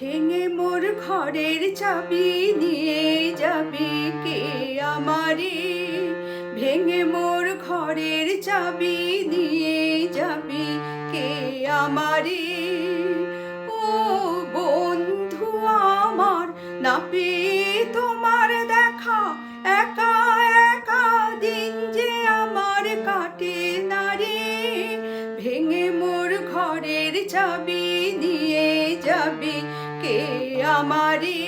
ভেঙে মোর ঘরের চাবি নিয়ে যাবি কে আমারে? ভেঙে মোর ঘরের চাবি নিয়ে যাবি কে আমারে? ও বন্ধু আমার, না তোমার দেখা, একা একা দিন যে আমার কাটে না ভেঙে মোর ঘরের চাবি নিয়ে যাবি কে আমারে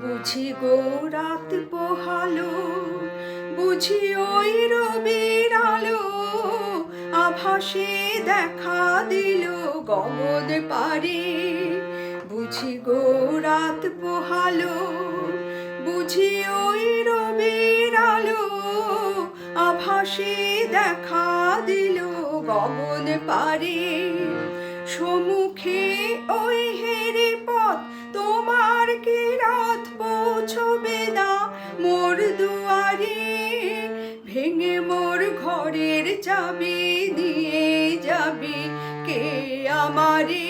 বুঝি গো রাত পোহালো, বুঝি ওই রবির আলো, আভাসে দেখা দিল গগন পারে। বুঝি গো রাত পোহালো, বুঝি ওই রবির আলো আভাসে দেখা দিল গগন পারে। সমুখে ওই হেরে পথ, তোমার কি রাত পৌঁছবে না মোর দুয়ারে? ভেঙে মোর ঘরের চাবি দিয়ে যাবি কে আমারে?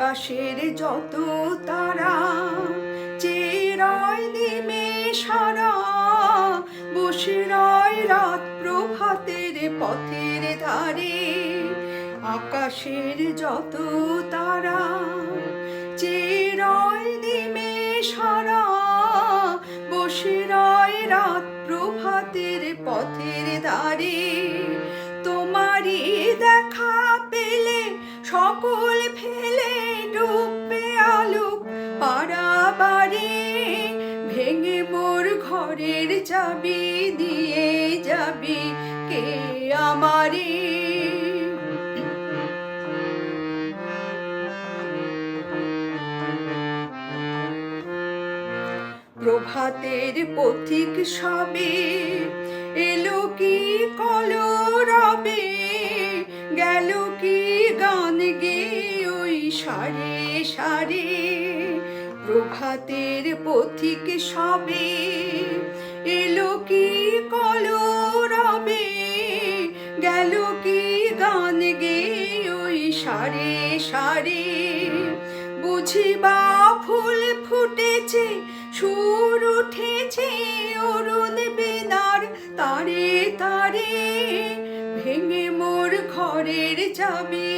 আকাশের যত তারা, চেরয় নিমে সারা, বসে রয় রাত প্রভাতের পথের ধারে। আকাশের যত তারা, চেরয় নিমে সারা, বসে রয় রাত প্রভাতের পথের ধারে। তোমারই দেখা পেলে সকল ফেলে ঘরের চাবি দিয়ে যাবি কে আমারে? প্রভাতের পথিক সবে এলো কি কলরবে? গেল কি গান গে ওই সারে সারে? প্রভাতের পথিক সবে এলো কি কলরবে? গেল কি গান গে ওই সারে সারে? বুঝিবা ফুল ফুটেছে, সুর উঠেছে অরুণ বেনার তারে তারে। ভেঙে মোর ঘরের চাবি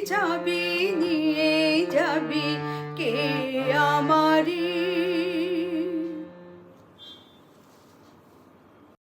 চাবি নিয়ে যাবি কে আমারি